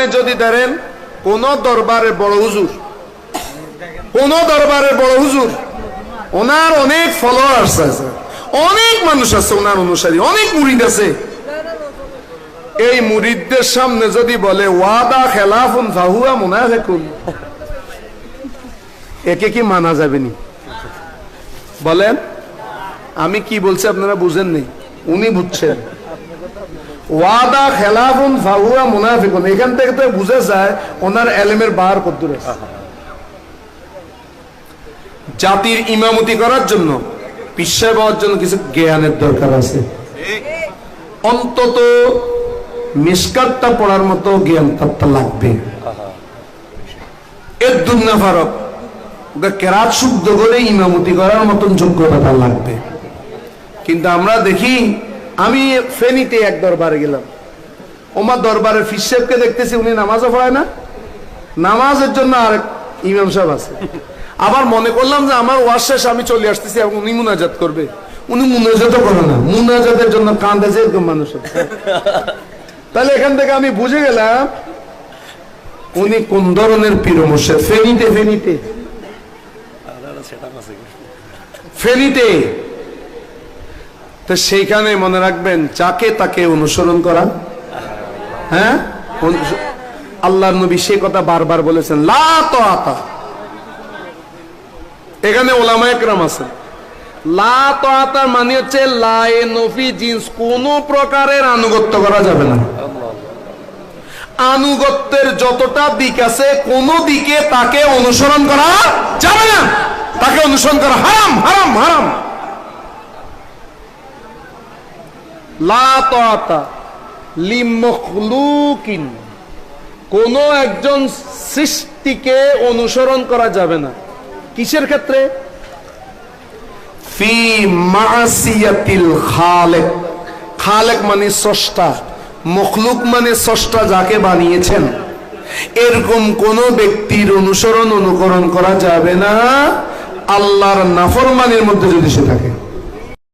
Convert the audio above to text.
এখানে যদি ধরেন কোন দরবারে বড় হুজুর, কোন দরবারে বড় হুজুর, ওনার অনেক ফলোয়ার্স আছে, অনেক মানুষ আছে ওনার অনুসারী, অনেক মুরিদ আছে। এই মুরিদদের সামনে যদি বলে, ওয়াদা খেলাফুন ফাহুয়া মুনাফিকুন, একে কি মানা যাবে নি? বলেন, আমি কি বলছি আপনারা বুঝেন নেই, উনি বুঝছেন। ওয়াদা খেলাফুন ফাহুয়া মুনাফিকুন। এখান থেকে তো বুঝে যায় ওনার এলেমের বার কদ্দুর জাতির ইমামতি করার জন্য পাওয়ার জন্য কিছু জ্ঞানের দরকার আছে। অন্তত মিসকাতটা পড়ার মতো জ্ঞান তার লাগবে। এর দুনিয়া ফারক ওকে কেরাত শুদ্ধ করে ইমামতি করার মতন যোগ্যতা লাগবে। কিন্তু আমরা দেখি আমি ফেনীতে এক দরবারে গেলাম। ওমার দরবারে ফিসেবকে দেখতেছি উনি নামাজও পড়ায় না। নামাজের জন্য আর ইমাম সাহেব আছে। আবার মনে করলাম যে আমার ওয়াজ শেষ আমি চলে আসতেছি এবং উনি মুনাজাত করবে। উনি মুনাজাতও করে না। মুনাজাতের জন্য কান্দেছে এরকম মানুষ তাহলে এখান থেকে আমি বুঝে গেলাম উনি কোন ধরনের পীর মোর্শেদ? ফেনীতে ফেনীতে। ফেনীতে তো সেইখানে মনে রাখবেন, যাকে তাকে অনুসরণ করা। হ্যাঁ? আল্লাহর নবী সে কথা বারবার বলেছেন, লা তো এখানে ওলামা একরাম আছে লা তো মানে হচ্ছে লায়ে জিন্স, কোন প্রকারের আনুগত্য করা যাবে না। আনুগত্যের যতটা দিক আছে, কোন দিকে তাকে অনুসরণ করা যাবে না। তাকে অনুসরণ করা হারাম হারাম হারাম লা তাআতা লিমখলুকিন। কোন একজন সৃষ্টিকে অনুসরণ করা যাবে না। কিসের ক্ষেত্রে? ফি মাসিয়াতিল খালেক। খালেক মানে স্রষ্টা। মখলুক মানে স্রষ্টা যাকে বানিয়েছেন। এরকম কোন ব্যক্তির অনুসরণ, অনুকরণ করা যাবে না। আল্লাহর নাফরমানির মধ্যে যদি সে থাকে।